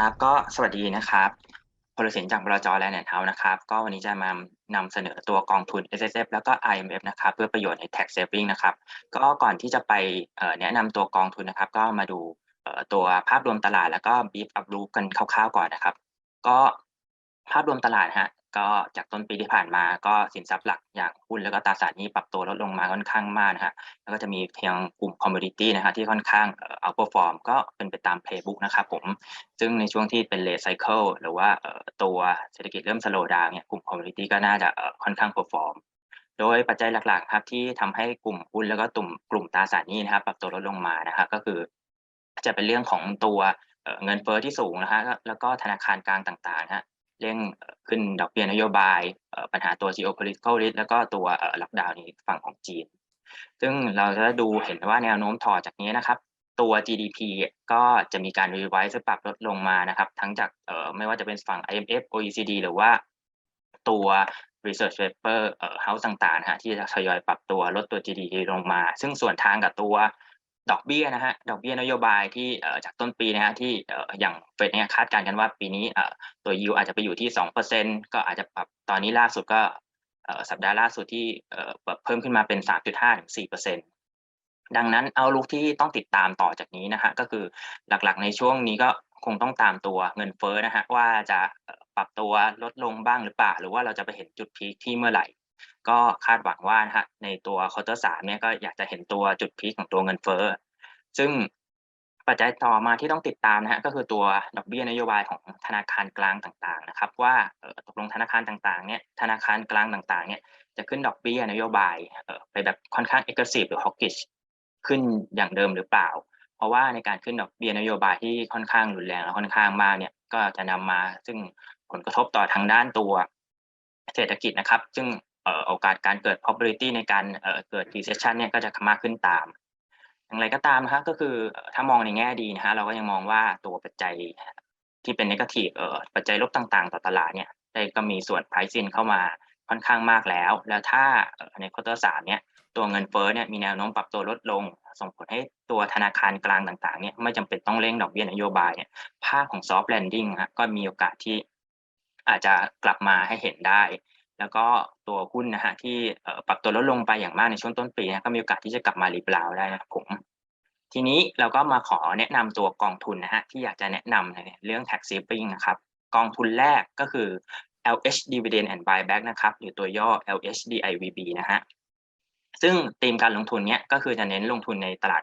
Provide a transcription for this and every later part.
ครับก็สวัสดีนะครับพลเสียงจากบลจแลนด์เฮาส์นะครับ ก็วันนี้จะมานำเสนอตัวกองทุน S S F แล้วก็ I M F นะครับ เพื่อประโยชน์ใน tax saving นะครับ ก็ก่อนที่จะไปแนะนำตัวกองทุนนะครับ ก็มาดูตัวภาพรวมตลาดแล้วก็ brief up รู้กันคร่าวๆก่อนนะครับ ก็ภาพรวมตลาดฮะ ก็จากต้นปีที่ผ่านมาก็สินทรัพย์หลักอย่างหุ้นแล้วก็ตราสารนี้ปรับตัวลดลงมาค่อนข้างมากนะฮะแล้วก็จะมีเพียงกลุ่มคอมมูนิตี้นะฮะที่ค่อนข้างเอ่อ outperform ก็เป็นไปตาม playbook นะครับผมซึ่งในช่วงที่เป็น late cycle หรือว่าตัวเศรษฐกิจเริ่ม slow down เนี่ยกลุ่ม commodity ก็น่าจะค่อนข้าง perform โดยปัจจัยหลักๆครับที่ทำให้กลุ่มหุ้นแล้วก็กลุ่มกลุ่มตราสารนี้นะครับปรับตัวลดลงมานะครับก็คือ จะเป็นเรื่องของตัวเงินเฟ้อที่สูงนะฮะแล้วก็ธนาคารกลางต่างๆฮะ เร่งขึ้นดอกเบี้ยนโยบายปัญหาตัว geopolitical risk แล้วก็ตัวล็อกดาวน์ในฝั่งของจีน ซึ่งเราจะดูเห็นว่าแนวโน้มถอจากนี้นะครับ ตัว GDP ก็จะมีการ revise ปรับลดลงมานะครับ ทั้งจากไม่ว่าจะเป็นฝั่ง IMF OECD หรือว่าตัว research paper เอ่อ house ต่างๆฮะที่จะทยอยปรับตัวลดตัว GDP ลงมา ซึ่งส่วนทางกับตัว ดอกเบี้ยนะฮะดอกเบี้ยนโยบายที่จากต้นปีนะฮะที่อย่างเฟดเนี่ยคาดการณ์กันว่าปีนี้ตัว yield อาจจะไปอยู่ที่2%ก็อาจจะปรับตอนนี้ล่าสุดก็สัปดาห์ล่าสุดที่เพิ่มขึ้นมาเป็น3.5ถึงสี่เปอร์เซ็นดังนั้นเอาลุกที่ต้องติดตามต่อจากนี้นะฮะก็คือหลักๆในช่วงนี้ก็คงต้องตามตัวเงินเฟ้อนะฮะว่าจะปรับตัวลดลงบ้างหรือเปล่า หรือว่าเราจะไปเห็นจุดพีคที่เมื่อไหร่ ก็คาดหวังว่านะฮะในตัวควอเตอร์สามเนี่ยก็อยากจะเห็นตัวจุดพีคของตัวเงินเฟ้อซึ่งปัจจัยต่อมาที่ต้องติดตามนะฮะก็คือตัวดอกเบี้ยนโยบายของธนาคารกลางต่างๆนะครับ ว่าตกลงธนาคารต่างๆเนี่ยธนาคารกลางต่างๆเนี่ยจะขึ้นดอกเบี้ยนโยบายไปแบบค่อนข้าง aggressive หรือ hawkish ขึ้นอย่างเดิมหรือเปล่า เพราะว่าในการขึ้นดอกเบี้ยนโยบายที่ค่อนข้างรุนแรงและค่อนข้างมากเนี่ยก็จะนำมาซึ่งผลกระทบต่อทางด้านตัวเศรษฐกิจนะครับ ซึ่ง โอกาสการเกิด probability ในการเกิด recession เนี่ยก็จะมากขึ้นตาม อย่างไรก็ตามนะครับก็คือถ้ามองในแง่ดีนะฮะเราก็ยังมองว่าตัวปัจจัยที่เป็น negative เอ่อปัจจัยลบต่างๆ ต่อตลาดเนี่ยได้ก็มีส่วน price in เข้ามาค่อนข้างมากแล้ว แล้วถ้าในควอเตอร์สามเนี่ยตัวเงินเฟ้อเนี่ยมีแนวโน้มปรับตัวลดลง ส่งผลให้ตัวธนาคารกลางต่างๆเนี่ยไม่จำเป็นต้องเร่งดอกเบี้ยนโยบายเนี่ยภาพของ soft landing ฮะก็มีโอกาสที่อาจจะกลับมาให้เห็นได้ แล้วก็ตัวหุ้นนะฮะที่ปรับตัวลดลงไปอย่างมากในช่วงต้นปีนะก็มีโอกาสที่จะกลับมารีบราวได้นะครับผมทีนี้เราก็มาขอแนะนำตัวกองทุนนะฮะที่อยากจะแนะนำในเรื่อง tax saving นะครับกองทุนแรกก็คือ LH Dividend and Buyback นะครับหรือตัวย่อ LHDIVB นะฮะ ซึ่งธีมการลงทุนเนี้ยก็คือจะเน้นลงทุนในตลาด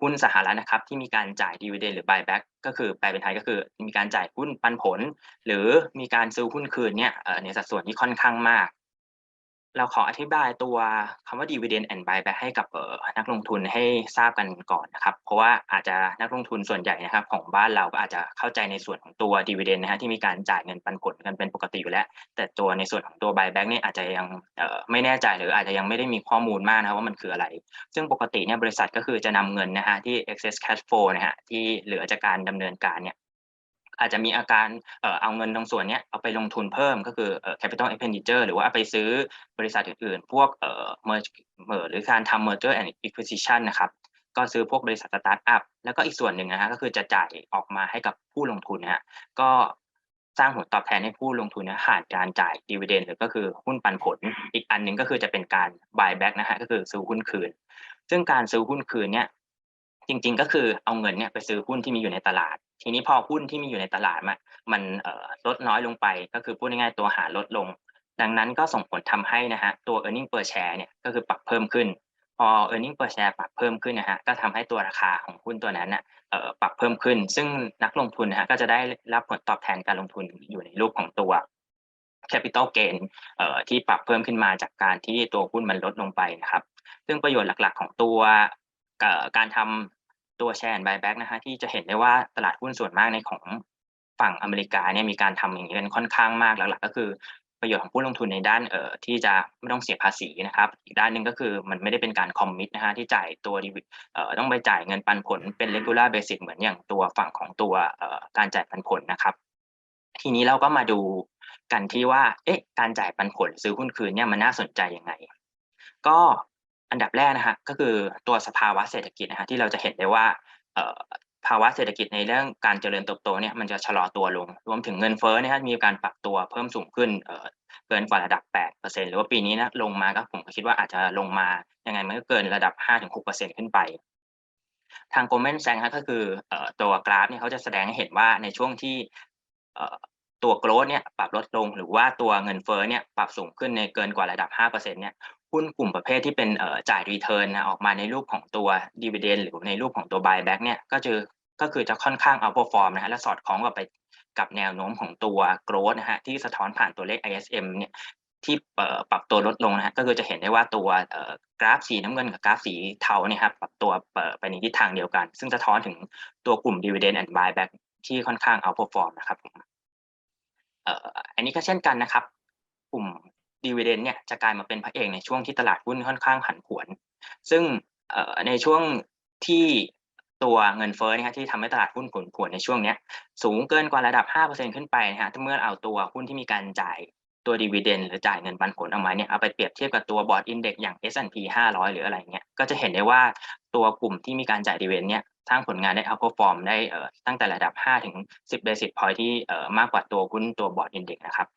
หุ้นสหรัฐนะครับ ที่มีการจ่ายดีเวเดนหรือ buyback ก็คือแปลเป็นไทยก็คือมีการจ่ายหุ้นปันผล หรือมีการซื้อหุ้นคืนเนี่ยในสัดส่วนที่ค่อนข้างมาก เราขออธิบายตัวคำว่า dividend and buyback ให้กับนักลงทุนให้ทราบกันก่อนนะครับ เพราะว่าอาจจะนักลงทุนส่วนใหญ่นะครับ ของบ้านเราก็อาจจะเข้าใจในส่วนของตัว dividend นะฮะที่มีการจ่ายเงินปันผลกันเป็นปกติอยู่แล้ว แต่ตัวในส่วนของตัว buyback เนี่ยอาจจะยังไม่แน่ใจหรืออาจจะยังไม่ได้มีข้อมูลมากนะครับว่ามันคืออะไร ซึ่งปกติเนี่ยบริษัทก็คือจะนำเงินนะฮะที่ excess cash flow นะฮะที่เหลือจากการดำเนินการเนี่ย อาจจะมีอาการเอาเงินตรงส่วนนี้เอาไปลงทุนเพิ่มก็คือ capital expenditure หรือว่าเอาไปซื้อบริษัทอื่นๆ พวกเอ่อ merge หรือการทำ merger and acquisition นะครับก็ซื้อพวกบริษัทสตาร์ทอัพแล้วก็อีกส่วนหนึ่งนะฮะก็คือจะจ่ายออกมาให้กับผู้ลงทุนนะฮะก็สร้างผลตอบแทนให้ผู้ลงทุนนะผ่านการจ่ายดีเวเดนหรือก็คือหุ้นปันผล อีกอันหนึ่งก็คือจะเป็นการ buy back นะฮะก็คือซื้อหุ้นคืน ซึ่งการซื้อหุ้นคืนเนี่ยจริง ๆ ก็คือเอาเงินเนี่ยไปซื้อหุ้นที่มีอยู่ในตลาด ทีนี้พอหุ้นที่มีอยู่ในตลาดมันมันลดน้อยลงไป ก็คือพูดง่ายๆตัวหารลดลง ดังนั้นก็ส่งผลทำให้นะฮะตัว e a r n i n g per share เนี่ยก็คือปรับเพิ่มขึ้น พอ e a r n i n g per share ปรับเพิ่มขึ้นนะฮะก็ทำให้ตัวราคาของหุ้นตัวนั้นนะเอ่อปรับเพิ่มขึ้น ซึ่งนักลงทุนนะฮะก็จะได้รับผลตอบแทนการลงทุนอยู่ในรูปของตัว capital gain เอ่อที่ปรับเพิ่มขึ้นมาจากการที่ตัวหุ้นมันลดลงไปนะครับ ซึ่งประโยชน์หลักๆ ของตัวการทำ ตัวแชร์ buyback นะฮะที่จะเห็นได้ว่าตลาดหุ้นส่วนมากในของฝั่งอเมริกาเนี่ยมีการทำอย่างนี้กันค่อนข้างมากหลักๆก็คือประโยชน์ของผู้ลงทุนในด้านเอ่อที่จะไม่ต้องเสียภาษีนะครับ อีกด้านหนึ่งก็คือมันไม่ได้เป็นการคอมมิตนะฮะที่จ่ายตัวดิวิเอ่อต้องไปจ่ายเงินปันผลเป็น regular basis เหมือนอย่างตัวฝั่งของตัวเอ่อการจ่ายปันผลนะครับ ทีนี้เราก็มาดูกันที่ว่าเอ๊ะการจ่ายปันผลซื้อหุ้นคืนเนี่ยมันน่าสนใจยังไง ก็ อันดับแรกนะฮะก็คือตัวสภาวะเศรษฐกิจนะฮะที่เราจะเห็นได้ว่าภาวะเศรษฐกิจในเรื่องการเจริญเติบโตเนี่ยมันจะชะลอตัวลง รวมถึงเงินเฟ้อเนยครับมีการปรับตัวเพิ่มสูงขึ้นเกินกว่าระดับ 8%หรือว่าปีนี้นะลงมาก็ผมก็คิดว่าอาจจะลงมายังไงมันก็เกินระดับ 5-6%ขึ้นไป ทาง Goldman Sachs ครับก็คือตัวกราฟเนี่ยเขาจะแสดงให้เห็นว่าในช่วงที่ตัวโกลดเนี่ยปรับลดลงหรือว่าตัวเงินเฟ้อเนี่ยปรับสูงขึ้นในเกินกว่าระดับ 5%เนี่ย หุ้นกลุ่มประเภทที่เป็นจ่ายรีเทิร์นนะออกมาในรูปของตัวดีเวเดนหรือในรูปของตัว buyback เนี่ยก็จะก็คือจะค่อนข้าง outperform นะฮะและสอดคล้องกับไปกับแนวโน้มของตัว growth นะฮะที่สะท้อนผ่านตัวเลข ISM เนี่ยที่ปรับตัวลดลงนะฮะก็คือจะเห็นได้ว่าตัวกราฟสีน้ำเงินกับกราฟสีเทาเนี่ยครับปรับตัวไปในทิศทางเดียวกัน ซึ่งสะท้อนถึงตัวกลุ่ม dividend and buyback ที่ค่อนข้าง outperform นะครับผมเอ่ออันนี้ก็เช่นกันนะครับ กลุ่ม dividend เนี่ยจะกลายมาเป็นพระเอกในช่วงที่ตลาดหุ้นค่อนข้างผันผวน ซึ่งในช่วงที่ตัวเงินเฟ้อเนี่ยฮะที่ทำให้ตลาดหุ้นผันผวนในช่วงเนี้ยสูงเกินกว่าระดับ 5%ขึ้นไปนะฮะถ้าเมื่อเอาตัวหุ้นที่มีการจ่ายตัวดีเวเดนหรือจ่ายเงินปันผลออกมาเนี่ยเอาไปเปรียบเทียบกับตัวบอร์ดอินเด็กอย่าง S&P 500 หรืออะไรเงี้ยก็จะเห็นได้ว่าตัวกลุ่มที่มีการจ่ายดีเวเดนเนี่ยสร้างผลงานได้ outperform ได้ตั้งแต่ระดับ 5 ถึง 10 basis point ที่เอ่อมากกว่าตัวหุ้นตัวบอร์ดอินเด็กนะครับ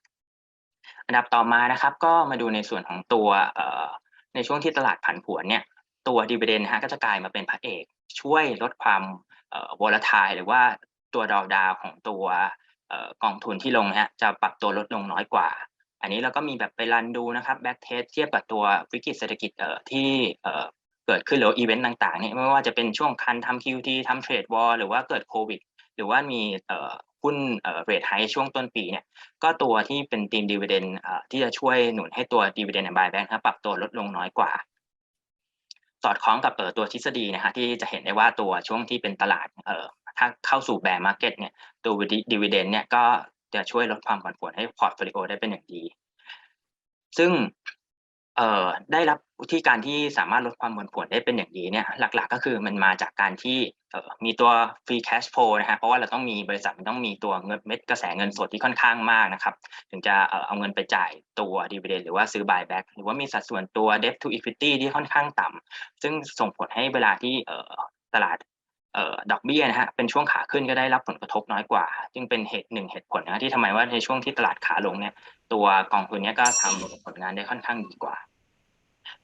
อันดับต่อมานะครับ ก็มาดูในส่วนของตัวในช่วงที่ตลาดผันผวนเนี่ยตัวดีเวเดนฮะก็จะกลายมาเป็นพระเอก ช่วยลดความเอ่อ volatile หรือว่าตัวดาวดาวของตัวกองทุนที่ลงนะฮะจะปรับตัวลดลงน้อยกว่า อันนี้เราก็มีแบบไปรันดูนะครับแบ็กเทสเทียบกับตัววิกฤตเศรษฐกิจที่เกิดขึ้นหรืออีเวนต์ต่างๆเนี่ยไม่ว่าจะเป็นช่วงคันทำ QT ทำเทรดวอลหรือว่าเกิดโควิด หรือว่ามี หุ้นเอ่อเรทไฮช่วงต้นปีเนี่ยก็ตัวที่เป็นทีมดีเวเดนที่จะช่วยหนุนให้ตัวดีเวเดนบายแบงค์ปรับตัวลดลงน้อยกว่า สอดคล้องกับเอ่อตัวทฤษฎีนะฮะที่จะเห็นได้ว่าตัวช่วงที่เป็นตลาดเอ่อถ้าเข้าสู่แบร์มาร์เก็ตเนี่ยตัวดีเวเดนเนี่ยก็จะช่วยลดความผันผวนให้พอร์ตโฟลิโอได้เป็นอย่างดี ซึ่ง ได้รับที่การที่สามารถลดความผันผวนได้เป็นอย่างดีเนี่ยหลัก ๆ ก็คือมันมาจากการที่มีตัว free cash flow นะฮะเพราะว่าเราต้องมีบริษัทมันต้องมีตัวเงินเม็ดกระแสเงินสดที่ค่อนข้างมากนะครับถึงจะเอาเงินไปจ่ายตัว dividend หรือว่าซื้อ buyback หรือว่ามีสัดส่วนตัว debt to equity ที่ค่อนข้างต่ำซึ่งส่งผลให้เวลาที่ตลาด ดอกเบี้ยนะฮะเป็นช่วงขาขึ้นก็ได้รับผลกระทบน้อยกว่า จึงเป็นเหตุหนึ่งเหตุผลนะที่ทำไมว่าในช่วงที่ตลาดขาลงเนี่ยตัวกองทุนนี้ก็ทำผลงานได้ค่อนข้างดีกว่า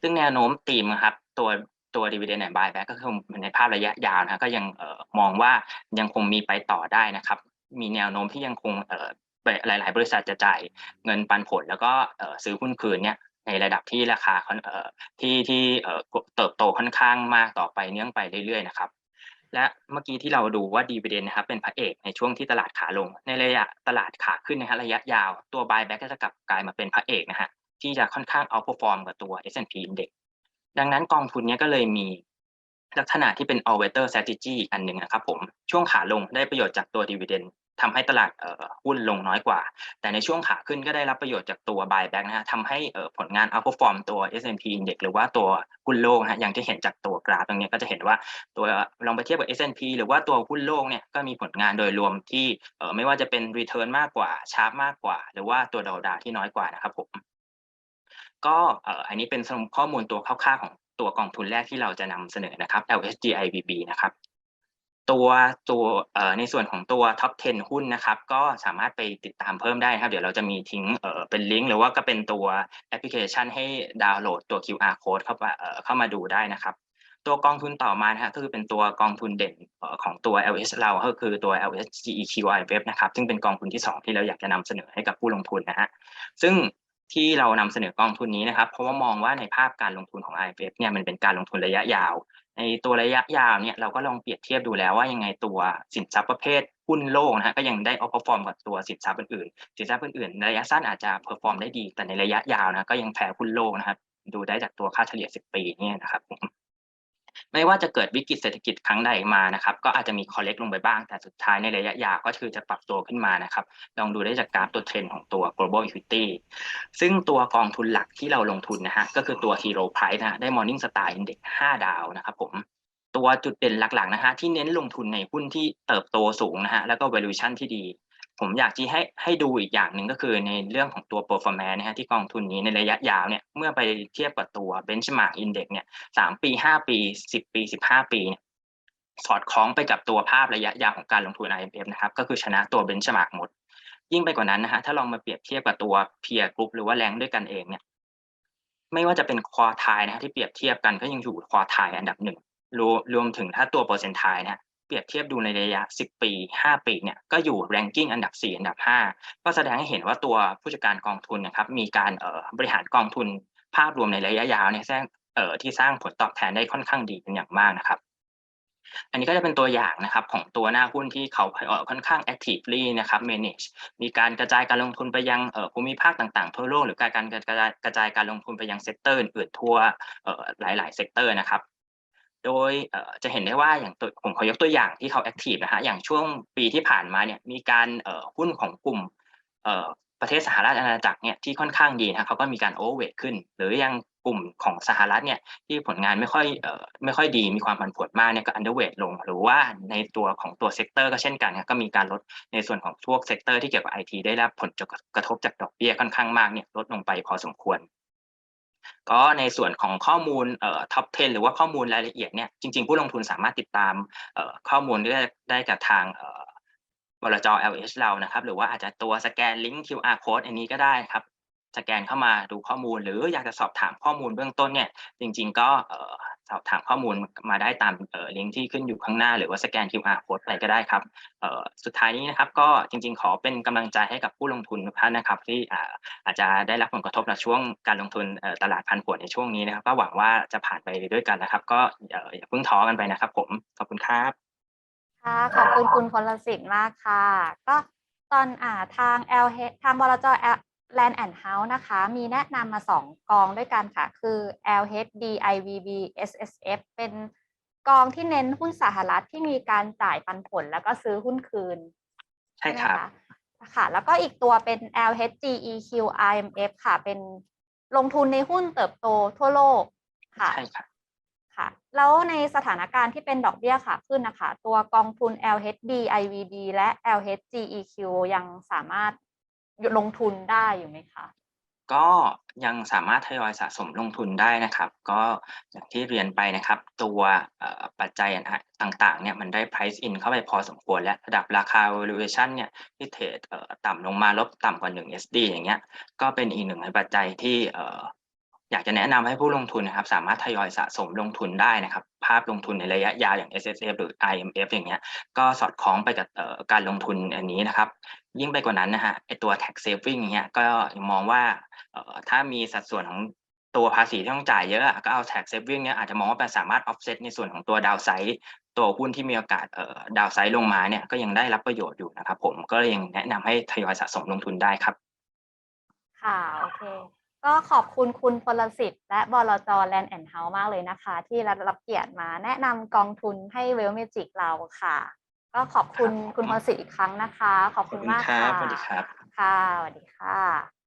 ซึ่งแนวโน้มตีมครับตัวตัว dividend and buyback ก็คือในภาพระยะยาวนะก็ยังออมองว่ายังคงมีไปต่อได้นะครับ มีแนวโน้มที่ยังคงเอ่อหลาย ๆ บริษัทจะจ่ายเงินปันผล แล้วก็ซื้อหุ้นคืนเนี่ยในระดับที่ราคาที่ที่เติบโตค่อนข้างมากต่อไปเนื่องไปเรื่อย ๆ นะครับ และเมื่อกี้ที่เราดูว่าดีเวเดนนะครับเป็นพระเอกในช่วงที่ตลาดขาลง ในระยะตลาดขาขึ้นนะฮะระยะยาวตัวบายแบ็กก็จะกลับกลายมาเป็นพระเอกนะฮะที่จะค่อนข้างเอาพอฟอร์มกับตัว S&P Index ดังนั้นกองทุนนี้ก็เลยมีลักษณะที่เป็น all weather strategy อีกอันหนึ่งนะครับผมช่วงขาลงได้ประโยชน์จากตัวดีเวเดน ทำให้ตลาดหุ้นลงน้อยกว่า แต่ในช่วงขาขึ้นก็ได้รับประโยชน์จากตัว buyback นะฮะทำให้ผลงาน outperform ตัว S&P Index หรือว่าตัวหุ้นโลกนะฮะอย่างที่เห็นจากตัวกราฟตรงนี้ก็จะเห็นว่าตัวลองไปเทียบกับ S&P หรือว่าตัวหุ้นโลกเนี่ยก็มีผลงานโดยรวมที่ไม่ว่าจะเป็น return มากกว่า sharp มากกว่า หรือว่าตัวดาวดาที่น้อยกว่านะครับผมก็อันนี้เป็นข้อมูลตัวคร่าวๆของตัวกองทุนแรกที่เราจะนำเสนอนะครับ LSG IBB นะครับ ตัวตัวในส่วนของตัว top 10 หุ้นนะครับ ก็สามารถไปติดตามเพิ่มได้ครับ เดี๋ยวเราจะมีทิ้งเป็นลิงก์หรือว่าก็เป็นตัวแอปพลิเคชันให้ดาวน์โหลดตัว QR code เข้ามาเข้ามาดูได้นะครับ ตัวกองทุนต่อมาฮะก็คือเป็นตัวกองทุนเด่นของตัว LS เราก็คือตัว LS GEQIF นะครับ ซึ่งเป็นกองทุนที่สองที่เราอยากจะนำเสนอให้กับผู้ลงทุนนะฮะซึ่งที่เรานำเสนอกองทุนนี้นะครับ เพราะว่ามองว่าในภาพการลงทุนของ IFF เนี่ยมันเป็นการลงทุนระยะยาว ในตัวระยะยาวเนี่ยเราก็ลองเปรียบเทียบดูแล้วว่ายังไงตัวสินทรัพย์ประเภทหุ้นโลกนะฮะก็ยังได้ออปเปอร์ฟอร์มกับตัวสินทรัพย์อื่นๆสินทรัพย์อื่นๆระยะสั้นอาจจะเพอร์ฟอร์มได้ดี แต่ในระยะยาวนะก็ยังแพ้หุ้นโลกนะครับดูได้จากตัวค่าเฉลี่ย 10 ปีเนี่ยนะครับผม ไม่ว่าจะเกิดวิกฤตเศรษฐกิจครั้งใดมานะครับ ก็อาจจะมี collect ลงไปบ้าง แต่สุดท้ายในระยะยาวก็คือจะปรับตัวขึ้นมานะครับ ลองดูได้จากกราฟตัวเทรนด์ของตัว global equity ซึ่งตัวกองทุนหลักที่เราลงทุนนะฮะก็คือตัว Hero Price นะฮะได้ Morning Star Index 5 ดาวนะครับผมตัวจุดเด่นหลักๆนะฮะที่เน้นลงทุนในหุ้นที่เติบโตสูงนะฮะแล้วก็ valuation ที่ดี ผมอยากที่ให้ให้ดูอีกอย่างหนึ่งก็คือในเรื่องของตัว performance นะฮะที่กองทุนนี้ในระยะยาวเนี่ยเมื่อไปเทียบกับตัว benchmark index เนี่ยสามปีห้าปีสิบปีสิบห้าปีเนี่ยสอดคล้องไปกับตัวภาพระยะยาวของการลงทุน IMF นะครับก็คือชนะตัวเบนช์มาร์กหมด ยิ่งไปกว่านั้นนะฮะถ้าลองมาเปรียบเทียบกับตัว peer group หรือว่าแรงด้วยกันเองเนี่ยไม่ว่าจะเป็นควอไทายนะฮะที่เปรียบเทียบกันก็ยังอยู่ควอไทายอันดับหนึ่งรวมรวมถึงถ้าตัวเปอร์เซ็นต์ไทยนะฮะ เปรียบเทียบดูในระยะ 10 ปี 5 ปีเนี่ยก็อยู่ ranking อันดับ 4 อันดับ 5 ก็แสดงให้เห็นว่าตัวผู้จัดการกองทุนนะครับมีการเอ่อบริหารกองทุนภาพรวมในระยะยาวเนี่ยสร้างเอ่อที่สร้างผลตอบแทนได้ค่อนข้างดีเป็นอย่างมากนะครับ อันนี้ก็จะเป็นตัวอย่างนะครับของตัวหน้าหุ้นที่เขาค่อนข้าง actively นะครับ manage มีการกระจายการลงทุนไปยังภูมิภาคต่างๆทั่วโลกหรือการกระจายการลงทุนไปยังเซกเตอร์อื่นทั่วหลายๆเซกเตอร์นะครับ โดยจะเห็นได้ว่าอย่างผมขอยกตัวอย่างที่เขา active นะฮะอย่างช่วงปีที่ผ่านมาเนี่ยมีการหุ้นของกลุ่มประเทศสหรัฐอาณาจักรเนี่ยที่ค่อนข้างดีนะเขาก็มีการ overweight ขึ้น หรือยังกลุ่มของสหรัฐเนี่ยที่ผลงานไม่ค่อยออไม่ค่อยดีมีความผันผวนมากเนี่ยก็ underweight ลง หรือว่าในตัวของตัวเซกเตอร์ก็เช่นกันก็มีการลดในส่วนของพวกเซกเตอร์ที่เกี่ยวกับ IT ได้รับผลกระทบจากดอกเบี้ยค่อนข้างมากเนี่ยลดลงไปพอสมควร ก็ในส่วนของข้อมูลเอ่อ top 10 หรือว่าข้อมูลรายละเอียดเนี่ยจริง ๆ ผู้ลงทุนสามารถติดตามเอ่อข้อมูลได้ได้กับทางเอ่อบลจ LH เรานะครับ หรือว่าอาจจะตัวสแกนลิงก์ QR code อันนี้ก็ได้ครับ สแกนเข้ามาดูข้อมูล หรืออยากจะสอบถามข้อมูลเบื้องต้นเนี่ยจริง ๆ ก็เอ่อ สอบถามข้อมูลมาได้ตามลิงก์ที่ขึ้นอยู่ข้างหน้า หรือว่าสแกน QR code ไปก็ได้ครับสุดท้ายนี้นะครับก็จริงๆ ขอเป็นกำลังใจให้กับผู้ลงทุนทุกท่านนะครับ ที่อาจจะได้รับผลกระทบในช่วงการลงทุนตลาดพันผวนในช่วงนี้นะครับ ก็หวังว่าจะผ่านไปด้วยกันนะครับ ก็อย่าเพิ่งท้อกันไปนะครับ ผมขอบคุณครับค่ะขอบคุณคุณพลสิทธิ์มากค่ะ ก็ตอนอ่าทาง L H ทางบลจ Land and House นะคะ มีแนะนำมาสองกองด้วยกันค่ะ คือ LH DIVB SSF เป็นกองที่เน้นหุ้นสหรัฐที่มีการจ่ายปันผลแล้วก็ซื้อหุ้นคืน ใช่ครับไหมคะค่ะ แล้วก็อีกตัวเป็น LHGEQ IMF ค่ะ เป็นลงทุนในหุ้นเติบโตทั่วโลกค่ะใช่ครับค่ะ แล้วในสถานการณ์ที่เป็นดอกเบี้ยค่ะขึ้นนะคะ ตัวกองทุน LHD IVD และ LHGEQ ยังสามารถ ลงทุนได้อยู่ไหมคะ ก็ยังสามารถทยอยสะสมลงทุนได้นะครับ ก็อย่างที่เรียนไปนะครับ ตัวปัจจัยต่างๆเนี่ยมันได้ price in เข้าไปพอสมควรและระดับราคา valuation เนี่ยที่เทรดต่ำลงมาลบต่ำกว่า 1 SD อย่างเงี้ยก็เป็นอีกหนึ่งในปัจจัยที่อยากจะแนะนำให้ผู้ลงทุนนะครับ สามารถทยอยสะสมลงทุนได้นะครับาพลงทุนในระยะยาวอย่าง S S F หรือ I M F อย่างเงี้ยก็สอดคล้องไปกับการลงทุนอันนี้นะครับ ยิ่งไปกว่านั้นนะฮะไอตัว tax saving เงี้ยก็มองว่าถ้ามีสัดส่วนของตัวภาษีที่ต้องจ่ายเยอะ ก็เอา tax saving เนี่ยอาจจะมองว่าเป็นสามารถ offset ในส่วนของตัว downside ตัวหุ้นที่มีโอกาสเอ่อ downside ลงมาเนี่ยก็ยังได้รับประโยชน์อยู่นะครับผมก็ยังแนะนำให้ทยอยสะสมลงทุนได้ครับค่ะโอเค ก็ขอบคุณคุณพลสิทธิ์และบลจ Land and House มากเลยนะคะ ที่รับเกียรติมาแนะนำกองทุนให้เวลเมจิกเราค่ะ ก็ขอบคุณครับผมคุณพลสิทธิ์อีกครั้งนะคะ ขอบคุณมากขอบคุณครัค่ะบสวัสดีครับค่ะสวัสดีค่ะ